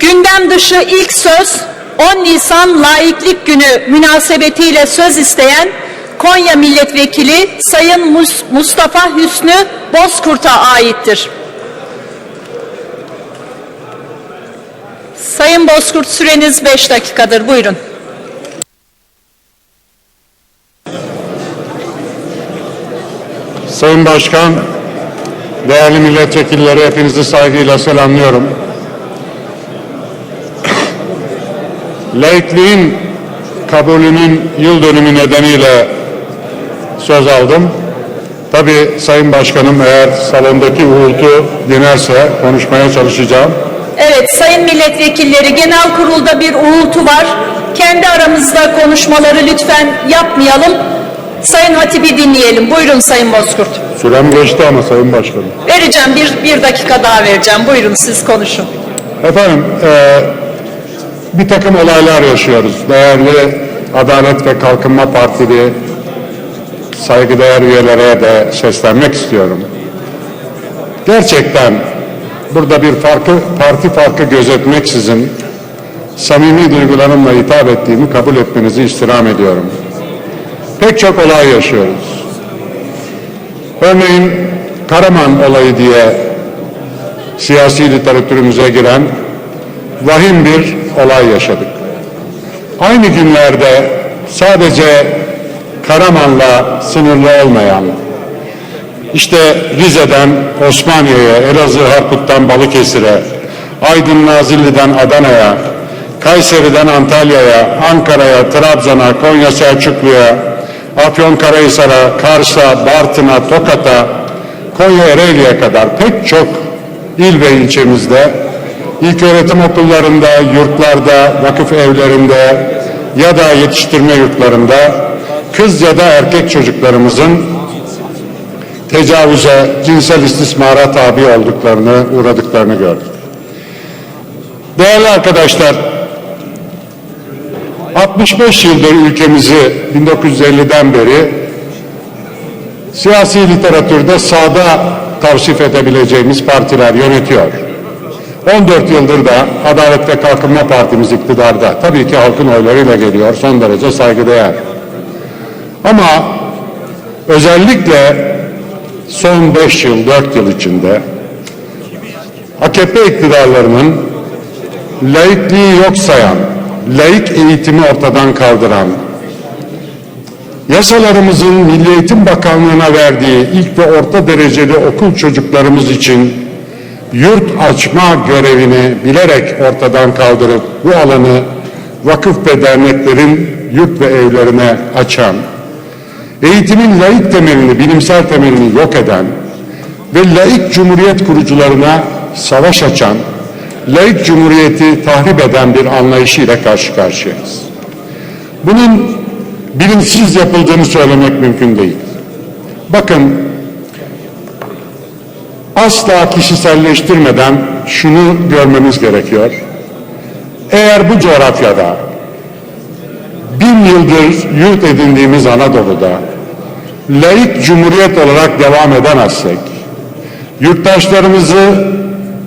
Gündem dışı ilk söz 10 Nisan Laiklik Günü münasebetiyle söz isteyen Konya Milletvekili Sayın Mus- Mustafa Hüsnü Bozkurt'a aittir. Sayın Bozkurt süreniz 5 dakikadır. Buyurun. Sayın Başkan, değerli milletvekilleri hepinizi saygıyla selamlıyorum. Laikliğin kabulünün yıl dönümü nedeniyle söz aldım. Tabii Sayın Başkanım eğer salondaki uğultu dinerse konuşmaya çalışacağım. Evet sayın milletvekilleri genel kurulda bir uğultu var. Kendi aramızda konuşmaları lütfen yapmayalım. Sayın Hatip'i dinleyelim. Buyurun Sayın Bozkurt. Sürem geçti ama Sayın Başkanım. Vereceğim bir, bir dakika daha vereceğim. Buyurun siz konuşun. Efendim, e, bir takım olaylar yaşıyoruz. Değerli Adalet ve Kalkınma Partili saygıdeğer üyelere de seslenmek istiyorum. Gerçekten burada bir farkı, parti farkı gözetmeksizin samimi duygularımla hitap ettiğimi kabul etmenizi istirham ediyorum. Pek çok olay yaşıyoruz. Örneğin Karaman olayı diye siyasi literatürümüze giren vahim bir olay yaşadık. Aynı günlerde sadece Karaman'la sınırlı olmayan, işte Rize'den Osmaniye'ye, Elazığ Harput'tan Balıkesir'e, Aydın Nazilli'den Adana'ya, Kayseri'den Antalya'ya, Ankara'ya, Trabzon'a, Konya Selçuklu'ya, Afyonkarahisar'a, Kars'a, Bartın'a, Tokat'a, Konya Ereğli'ye kadar pek çok il ve ilçemizde ilköğretim okullarında, yurtlarda, vakıf evlerinde ya da yetiştirme yurtlarında kız ya da erkek çocuklarımızın tecavüze, cinsel istismara tabi olduklarını, uğradıklarını gördük. Değerli arkadaşlar, 65 yıldır ülkemizi 1950'den beri siyasi literatürde sağda tavsif edebileceğimiz partiler yönetiyor. 14 yıldır da Adalet ve Kalkınma Partimiz iktidarda. Tabii ki halkın oylarıyla geliyor, son derece saygıdeğer. Ama özellikle son 5 yıl, 4 yıl içinde AKP iktidarlarının laikliği yok sayan, laik eğitimi ortadan kaldıran, yasalarımızın Milli Eğitim Bakanlığı'na verdiği ilk ve orta dereceli okul çocuklarımız için yurt açma görevini bilerek ortadan kaldırıp bu alanı vakıf ve derneklerin yurt ve evlerine açan, eğitimin laik temelini, bilimsel temelini yok eden ve laik cumhuriyet kurucularına savaş açan, laik cumhuriyeti tahrip eden bir anlayışıyla karşı karşıyayız. Bunun bilinçsiz yapıldığını söylemek mümkün değil. Bakın asla kişiselleştirmeden şunu görmemiz gerekiyor. Eğer bu coğrafyada bin yıldır yurt edindiğimiz Anadolu'da laik cumhuriyet olarak devam edemezsek, yurttaşlarımızı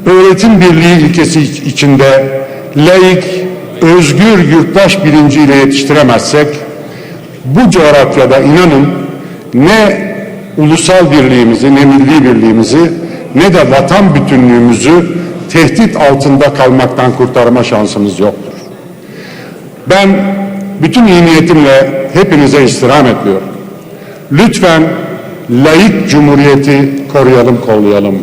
öğretim birliği ilkesi içinde laik, özgür yurttaş bilinciyle yetiştiremezsek, bu coğrafyada inanın ne ulusal birliğimizi, ne milli birliğimizi, ne de vatan bütünlüğümüzü tehdit altında kalmaktan kurtarma şansımız yoktur. Ben bütün iyi niyetimle hepinize istirham ediyorum. Lütfen laik cumhuriyeti koruyalım, kollayalım.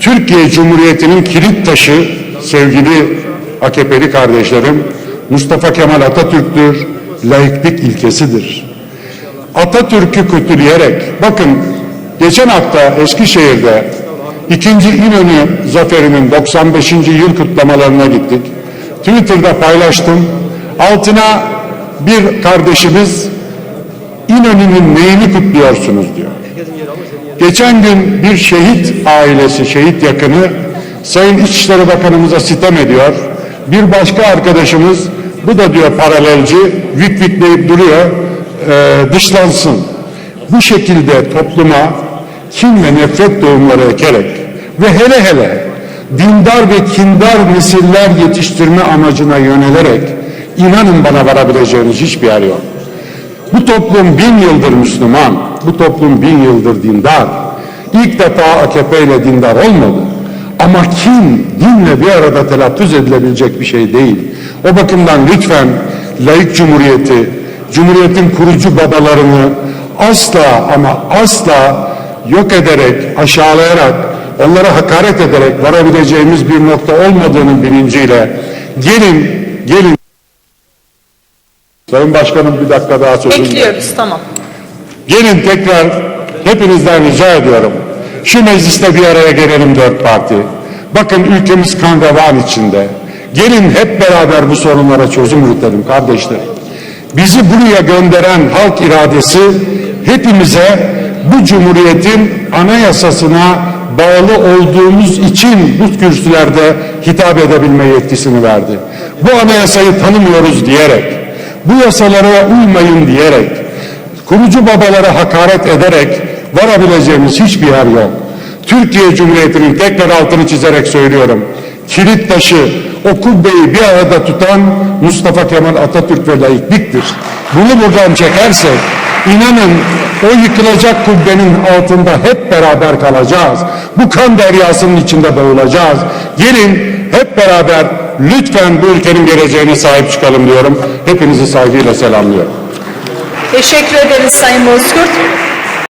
Türkiye Cumhuriyeti'nin kilit taşı sevgili AKP'li kardeşlerim Mustafa Kemal Atatürk'tür, laiklik ilkesidir. Atatürk'ü kötüleyerek, bakın geçen hafta Eskişehir'de ikinci İnönü zaferinin 95. yıl kutlamalarına gittik. Twitter'da paylaştım. Altına bir kardeşimiz İnönü'nün neyini kutluyorsunuz diyor. Geçen gün bir şehit ailesi, şehit yakını Sayın İçişleri Bakanımıza sitem ediyor. Bir başka arkadaşımız bu da diyor paralelci vik vikleyip duruyor e, dışlansın. Bu şekilde topluma kin ve nefret tohumları ekerek ve hele hele dindar ve kindar nesiller yetiştirme amacına yönelerek inanın bana varabileceğiniz hiçbir yer yok. Bu toplum bin yıldır Müslüman, bu toplum bin yıldır dindar. İlk defa AKP ile dindar olmadı. Ama kim dinle bir arada telaffuz edilebilecek bir şey değil. O bakımdan lütfen laik cumhuriyeti, cumhuriyetin kurucu babalarını asla ama asla yok ederek, aşağılayarak, onlara hakaret ederek varabileceğimiz bir nokta olmadığının bilinciyle gelin, gelin. Sayın Başkanım bir dakika daha sözüm var. Bekliyoruz tamam. Gelin tekrar hepinizden rica ediyorum. Şu mecliste bir araya gelelim dört parti. Bakın ülkemiz kan revan içinde. Gelin hep beraber bu sorunlara çözüm üretelim kardeşler. Bizi buraya gönderen halk iradesi hepimize bu cumhuriyetin anayasasına bağlı olduğumuz için bu kürsülerde hitap edebilme yetkisini verdi. Bu anayasayı tanımıyoruz diyerek, bu yasalara uymayın diyerek, kurucu babalara hakaret ederek varabileceğimiz hiçbir yer yok. Türkiye Cumhuriyeti'nin tekrar altını çizerek söylüyorum. Kilit taşı, o kubbeyi bir arada tutan Mustafa Kemal Atatürk ve laikliktir. Bunu buradan çekersek inanın o yıkılacak kubbenin altında hep beraber kalacağız. Bu kan deryasının içinde boğulacağız. Gelin hep beraber lütfen bu ülkenin geleceğine sahip çıkalım diyorum. Hepinizi saygıyla selamlıyorum. Teşekkür ederiz Sayın Bozkurt.